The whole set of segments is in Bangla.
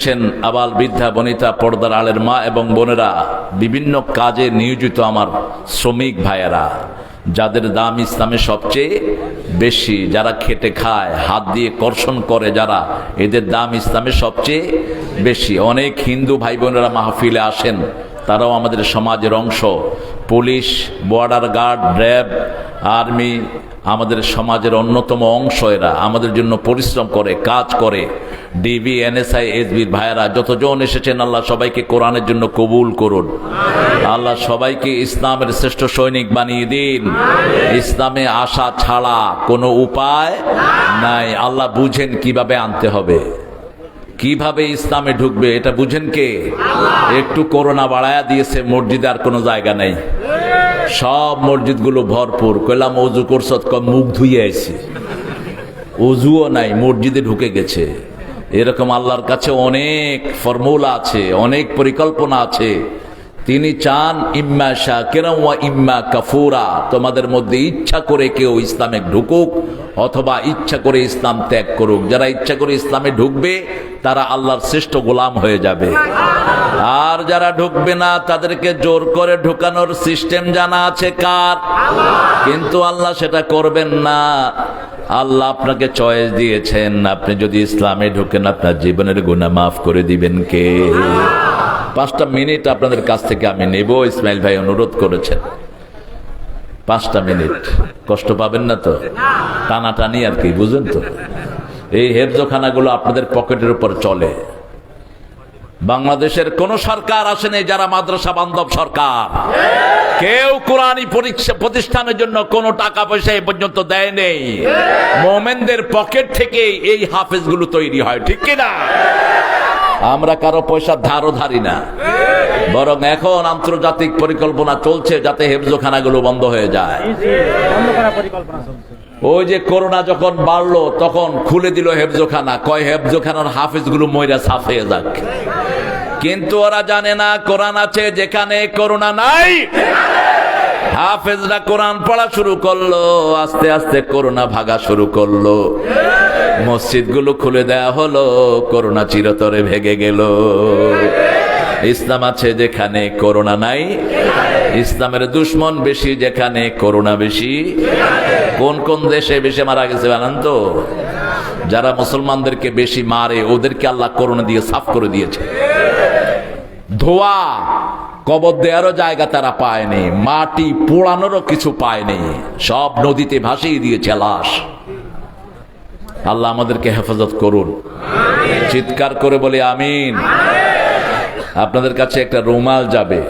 আছেন আবাল বৃদ্ধা বনিতা পর্দার আলের মা এবং বোনেরা, বিভিন্ন কাজে নিয়োজিত আমার শ্রমিক ভাইয়েরা, যাদের দাম ইসলামে সবচেয়ে বেশি, যারা খেটে খায়, হাত দিয়ে কর্ষণ করে যারা, এদের দাম ইসলামে সবচেয়ে বেশি। অনেক হিন্দু ভাই বোনেরা মাহফিলে আসেন, তারাও আমাদের সমাজের অংশ। Police border guard RAB army আমাদের সমাজের অন্যতম অংশ এরা। আমাদের জন্য পরিশ্রম করে, কাজ করে। ডিবি এনএসআই এসবির ভাইয়েরা, যতজন এসেছেন, আল্লাহ সবাইকে কোরআনের জন্য কবুল করুন। আল্লাহ সবাইকে ইসলামের শ্রেষ্ঠ সৈনিক বানিয়ে দিন। ইসলামে আসা ছাড়া কোনো উপায় নাই। আল্লাহ বুঝেন কীভাবে আনতে হবে। কীভাবে ইসলামে ঢুকবে এটা বুঝেন কে? একটু করোনা বাড়ায়া দিয়েছে মসজিদে আর কোনো জায়গা নেই। সব মসজিদগুলো ভরপুর। কইলাম অজু করছ কম মুখ ধুয়ে আইছি। অজুও নাই মসজিদে ঢুকে গেছে। এরকম আল্লাহর কাছে অনেক ফর্মুলা আছে অনেক পরিকল্পনা আছে। তিনি চান, ইম্মা শাকিরা ওয়া ইম্মা কাফুরা। তোমাদের মধ্যে ইচ্ছা করে কেউ ইসলামে ঢুকুক অথবা ইচ্ছা করে ইসলাম ত্যাগ করুক। যারা ইচ্ছা করে ইসলামে ঢুকবে, তারা আল্লাহর শ্রেষ্ঠ গোলাম হয়ে যাবে। আর যারা ঢুকবে না, তাদেরকে জোর করে ঢুকানোর সিস্টেম জানা আছে কার? কিন্তু আল্লাহ সেটা করবেন না। আল্লাহ আপনাকে চয়েস দিয়েছেন। আপনি যদি ইসলামে ঢুকেন, আপনার জীবনের গুণা মাফ করে দিবেন কে? পাঁচটা মিনিট আপনাদের কাছ থেকে আমি নেব, ইসমাইল ভাই অনুরোধ করেছেন। পাঁচটা মিনিট। কষ্ট পাবেন না তো? টানাটানি আর কি, বুঝেন তো? এই হেফজোখানাগুলো আপনাদের পকেটের উপর চলে। বাংলাদেশের কোন সরকার আসেনি যারা মাদ্রাসা বান্ধব সরকার। কেউ কোরআনী প্রতিষ্ঠানের জন্য কোনো টাকা পয়সা এ পর্যন্ত দেয় নেই। মোমেনদের পকেট থেকে এই হাফেজগুলো তৈরি হয়, ঠিক কিনা? আমরা কারও পয়সা ধারও ধারি না। বরং এখন আন্তর্জাতিক পরিকল্পনা চলছে যাতে হেফজোখানাগুলো বন্ধ হয়ে যায়। ওই যে করোনা যখন বাড়লো তখন খুলে দিল হেফজোখানা। কয় হেফজোখানার হাফেজগুলো ময়রা সাফ হয়ে যাক। কিন্তু ওরা জানে না কোরআন আছে যেখানে করোনা নাই। হাফেজরা কোরআন পড়া শুরু করল, আস্তে আস্তে করোনা ভাগা শুরু করল। মসজিদগুলো খুলে দেয়া হলো করোনা চিরতরে ভেগে গেল। ইসলাম আছে যেখানে করোনা নাই, ইসলামের দুশ্মন বেশি যেখানে করোনা বেশি। কোন কোন দেশে বেশি মারা গেছে জানেন তো? যারা মুসলমানদেরকে বেশি মারে, ওদেরকে আল্লাহ করোনা দিয়ে সাফ করে দিয়েছে। ধোয়া কবর দেওয়ারও জায়গা তারা পায়নি মাটি পোড়ানোরও কিছু পায়নি সব নদীতে ভাসিয়ে দিয়েছে লাশ। আল্লাহ আমাদেরকে হেফাজত করুন। চিৎকার করে বলে আমিন। আপনাদের কাছে একটা রুমাল যাবে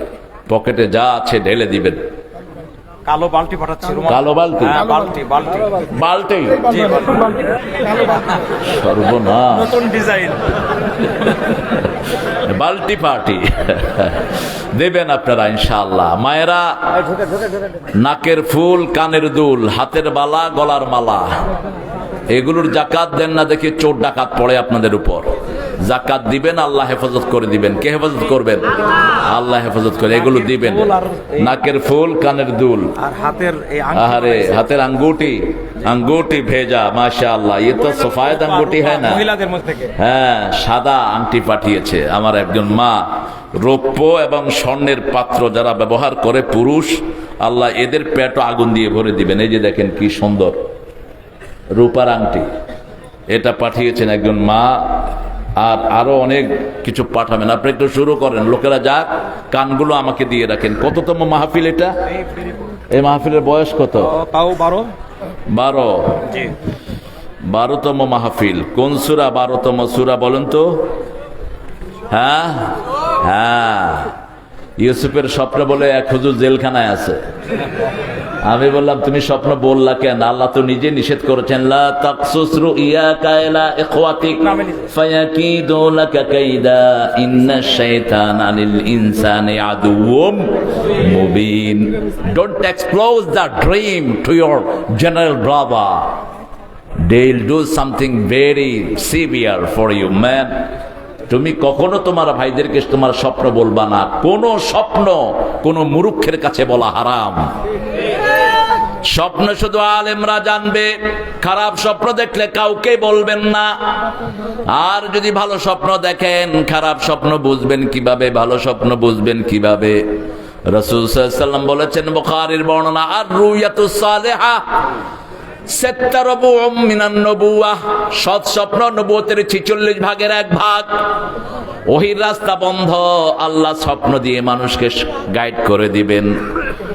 পকেটে যা আছে ঢেলে দিবেন। কালো বালতি পাঠাচ্ছি কালো বালতি? হ্যাঁ বালতি বালতি। বালতি? বালতি। সর্বনাশ। নতুন ডিজাইন। বালতি পার্টি। দেবেন আপনারা ইনশাল্লাহ মায়েরা, নাকের ফুল, কানের দুল, হাতের বালা, গলার মালা। এগুলোর জাকাত দেন না দেখে চোর ডাকাত পড়ে আপনাদের উপর। জাকাত দিবেন আল্লাহ হেফাজত করে দিবেন। কে হেফাজত করবেন? আল্লাহ। হেফাজত করে এগুলো দিবেন। নাকের ফুল কানের দুল। হাতের আহারে হাতের আঙ্গুটি আঙ্গুটি ভেজা মাশা আল্লাহ এ তো সফায়দ আঙ্গুটি হয় না? হ্যাঁ সাদা আংটি পাঠিয়েছে আমার একজন মা। রৌপ্য এবং স্বর্ণের পাত্র যারা ব্যবহার করে পুরুষ আল্লাহ এদের পেট আগুন দিয়ে ভরে দিবেন। এই যে দেখেন কি সুন্দর রূপার আংটি। এটা পাঠিয়েছেন একজন মা আর আরও অনেক কিছু পাঠাবেন। আপনি একটু শুরু করেন। লোকেরা যাক কানগুলো আমাকে দিয়ে রাখেন। কততম মাহফিল এটা? এই মাহফিলের বয়স কত? তাও বারো। বারো। বারোতম মাহফিল। কোন সুরা বারোতম সুরা বলেন তো? হ্যাঁ? হ্যাঁ। ইউসুফের স্বপ্ন বলে এক হুজুর জেলখানায় আছে। আমি বললাম, তুমি স্বপ্ন বললা কেন? আল্লাহ তো নিজে নিষেধ করেছেন Mubin. Dream general brother they'll do something very severe for you, man. তুমি কখনো তোমার ভাইদেরকে তোমার স্বপ্ন বলবা না। কোন স্বপ্ন কোন মুরুক্ষের কাছে বলা হারাম। স্বপ্ন শুধু আলেমরা জানবে, খারাপ স্বপ্ন দেখলে কাউকে বলবেন না। আর যদি ভালো স্বপ্ন দেখেন, খারাপ স্বপ্ন বুঝবেন কীভাবে, ভালো স্বপ্ন বুঝবেন কীভাবে? রসুল বলেছেন, বুখারীর বর্ণনা, আর রুয়াতু সালেহা সৎ স্বপ্ন ভাগের এক ভাগ। রাস্তা বন্ধ। স্বপ্ন দিয়ে মানুষকে গাইড করে দিবেন।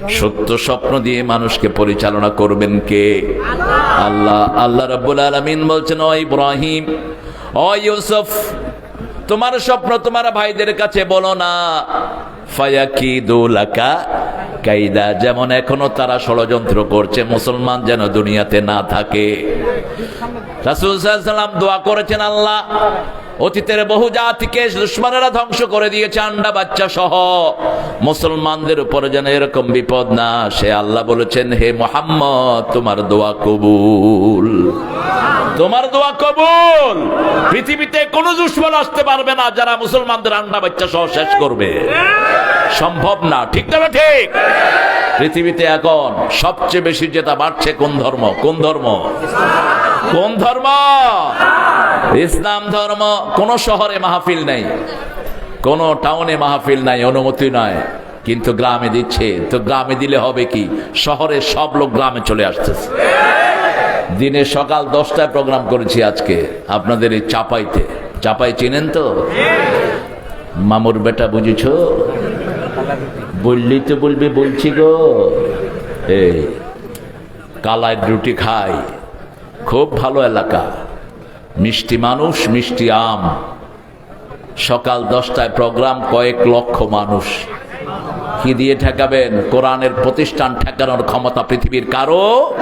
সত্য স্বপ্ন দিয়ে মানুষকে পরিচালনা করবেন কে? আল্লাহ আল্লাহ রব্বুল আলমিন বলছেন, ও ইব্রাহিম ইউসুফ, তোমার স্বপ্ন তোমার ভাইদের কাছে বলো না। ফায়াকি কাইদা যেমন এখনও তারা ষড়যন্ত্র করছে, মুসলমান যেন দুনিয়াতে না থাকে। রাসুল দোয়া করেছেন, আল্লাহ, অতীতের বহু জাতিকে দুশ্মনেরা ধ্বংস করে দিয়েছে, আন্ডা বাচ্চা সহ। মুসলমানদের উপরে যেন এরকম বিপদ না সে আল্লাহ বলেছেন, হে মোহাম্মদ, তোমার দোয়া কবুল। তোমার দোয়া কবুল। পৃথিবীতে কোনো দুশ্মন আসতে পারবে না যারা মুসলমানদের আন্ডা বাচ্চা সহ শেষ করবে। সম্ভব না। ঠিক না ঠিক? পৃথিবীতে এখন সবচেয়ে বেশি যেটা বাড়ছে কোন ধর্ম? কোন ধর্ম? কোন ধর্ম? ইসলাম ধর্ম কোন শহরে মাহফিল নেই। কোন টাউনে মাহফিল নাই, অনুমতি নাই। কিন্তু গ্রামে দিচ্ছে। তো গ্রামে দিলে হবে কি? শহরে সব লোক গ্রামে চলে আসতেছে। দিনে সকাল দশটায় প্রোগ্রাম করেছি আজকে। আপনাদের এই চাপাইতে। চাপাই চিনেন তো? মামুর বেটা বুঝেছ? বললি তো বলবে, বলছি গো। এই, কালায় রুটি খাই। খুব ভালো এলাকা। মিষ্টি মানুষ, মিষ্টি আম। সকাল দশটায় প্রোগ্রাম, কয়েক লক্ষ মানুষ। কি দিয়ে ঠেকাবেন? কোরআনের প্রতিষ্ঠান ঠেকানোর ক্ষমতা পৃথিবীর কারও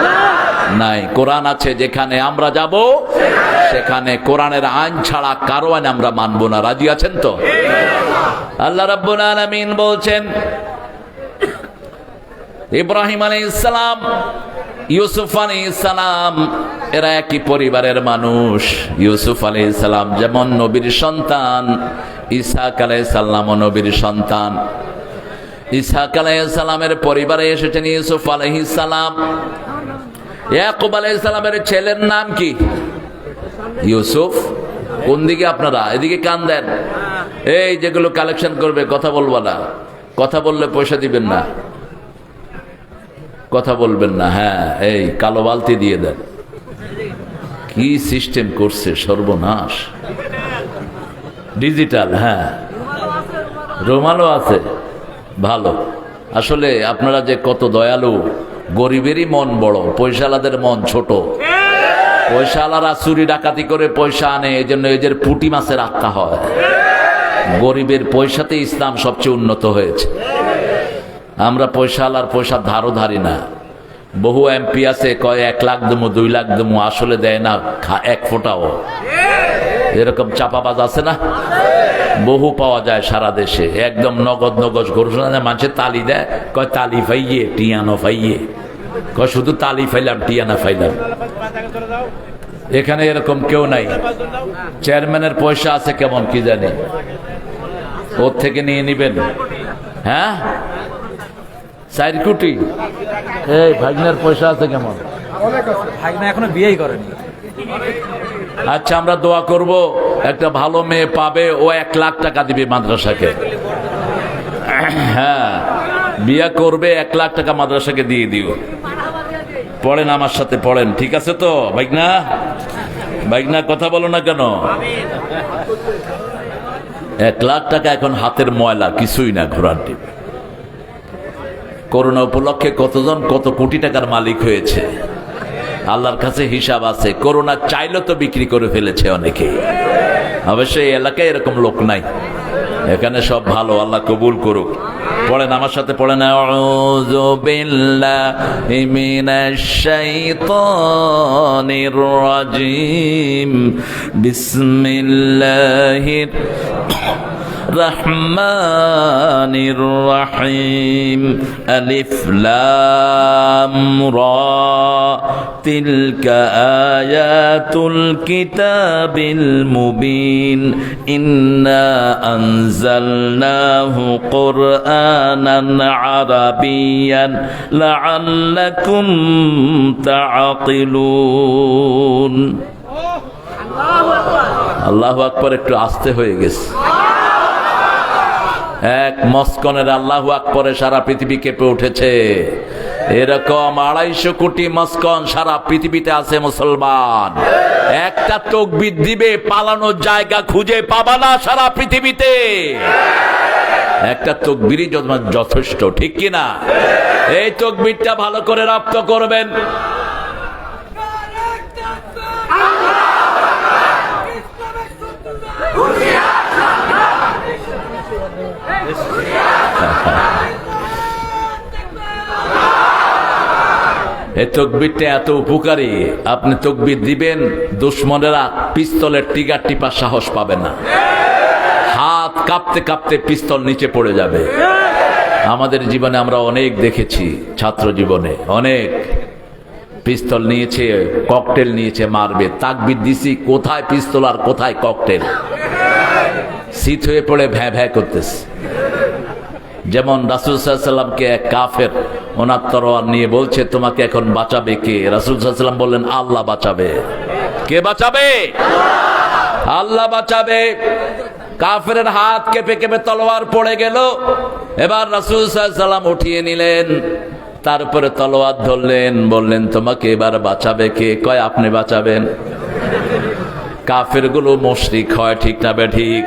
নাই। কোরআন আছে যেখানে আমরা যাব, সেখানে কোরআনের আইন ছাড়া কারও আইন আমরা মানব না। রাজি আছেন তো? আল্লাহ রাব্বুল আলামিন বলছেন ইব্রাহিম আলাইহিস ইসলাম ইউসুফ আলাইহিস সালাম এরা একই পরিবারের মানুষ। ইউসুফ আলাইহিস সালাম যেমন নবীর সন্তান ইসাক আলাইহিস সালাম নবীর সন্তান। ইসাক আলাইহিস সালামের পরিবারে এসেছেন ইউসুফ আলাইহিস সালাম ইয়াকুব আলাইহিস সালামের ছেলের নাম কি? ইউসুফ। কোন দিকে আপনারা? এদিকে কান দেন। এই যেগুলো কালেকশন করবে, কথা বলব না। কথা বললে পয়সা দিবেন না। কথা বলবেন না হ্যাঁ এই কালো বালতি দিয়ে দেন। কি সিস্টেম করছে, সর্বনাশ। ডিজিটাল হ্যাঁ। রোমালও আছে, ভালো। আসলে আপনারা যে কত দয়ালু, গরিবেরই মন বড় পয়সালাদের মন ছোট। পয়সালারা চুরি ডাকাতি করে পয়সা আনে এই জন্য এদের পুটি মাছের আত্মা হয়। গরিবের পয়সাতে ইসলাম সবচেয়ে উন্নত হয়েছে। আমরা পয়সালার পয়সা ধারও ধারি না। বহু এমপি আছে, কয় এক লাখ দেবো দুই লাখ দেবো আসলে দেয় না এক ফোঁটাও। এরকম চাপাবাজ আছে না? বহু পাওয়া যায় সারা দেশে। একদম নগদ নগদ ঘোষণা দেয় মানুষের তালি দেয়, কয় তালি ফাইয়ে, টিয়ানো ফাইয়ে। কয় শুধু তালি ফাইলাম, টিয়ানা ফাইলাম। এখানে এরকম কেউ নাই। চেয়ারম্যানের পয়সা আছে কেমন, কি জানি? ওর থেকে নিয়ে নিবেন। হ্যাঁ? চার কোটি। এই ভাগনার পয়সা আছে কেমন? ভাগনা এখনও বিয়েই করেনি। আচ্ছা আমরা দোয়া করব একটা ভালো মেয়ে পাবে ও এক লাখ টাকা দিবে মাদ্রাসাকে। হ্যাঁ বিয়া করবে এক লাখ টাকা মাদ্রাসাকে দিয়ে দিও। পড়েন আমার সাথে পড়েন ঠিক আছে তো বাইকনা বাইকনা কথা বলো না কেন? এক লাখ টাকা এখন হাতের ময়লা কিছুই না ঘোরার টিপে। করোনা উপলক্ষে কতজন, কত কোটি টাকার মালিক হয়েছে? আল্লাহর কাছে হিসাব আছে। করোনা চাইলে তো বিক্রি করে ফেলেছে অনেকে। অবশ্য এই এলাকায় এরকম লোক নাই। এখানে সব ভালো, আল্লাহ কবুল করুক। পড়েন আমার সাথে, পড়েন। বিসমিল্লাহির الرحمن الرحيم ألف لام را تلك آيات الكتاب المبين إنا أنزلناه قرآنا عربيا لعلكم تعقلون আল্লাহ আকবর একটু আস্তে হয়ে গেছে এক মস্কনের আল্লাহ আকবরে সারা পৃথিবী কেঁপে উঠেছে। এরকম আড়াইশো কোটি মস্কন সারা পৃথিবীতে আছে মুসলমান। একটা তকবির দিবে, পালানোর জায়গা খুঁজে পাবা না সারা পৃথিবীতে। একটা তকবিরই যথ- যথেষ্ট, ঠিক কিনা? এই তকবিরটা ভালো করে রপ্ত করবেন। এই তকবিরটা এত উপকারী। আপনি তকবির দিবেন, দুশ্মনেরা পিস্তলের টিগার টিপা সাহস পাবে না। হাত কাঁপতে কাঁপতে পিস্তল নিচে পড়ে যাবে। আমাদের জীবনে আমরা অনেক দেখেছি, ছাত্র জীবনে, অনেক। পিস্তল নিয়েছে, ককটেল নিয়েছে, মারবে। তাকবির দিছি, কোথায় পিস্তল আর কোথায় ককটেল? শীত হয়ে পড়ে, ভ্যাঁ ভ্যাঁ করতেছে। যেমন রাসুল সাল্লামকে এক কাফের, ওনার তরোয়ার নিয়ে বলছে, তোমাকে এখন বাঁচাবে কে? রাসুল সাল্লাম বললেন, আল্লাহ বাঁচাবে। কে বাঁচাবে? আল্লাহ বাঁচাবে। কাফের হাত কেঁপে কেঁপে তলোয়ার পড়ে গেল। এবার রাসুল সাল্লাম উঠিয়ে নিলেন। তারপরে তলোয়ার ধরলেন, বললেন, তোমাকে এবার বাঁচাবে কে? কয়, আপনি বাঁচাবেন? কাফেরগুলো মশরিক হয়, ঠিক না বে ঠিক?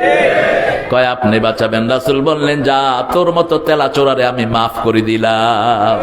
কয় আপনি বাঁচাবেন রাসুল বললেন যা তোর মতো তেলা চোরারে আমি মাফ করে দিলাম।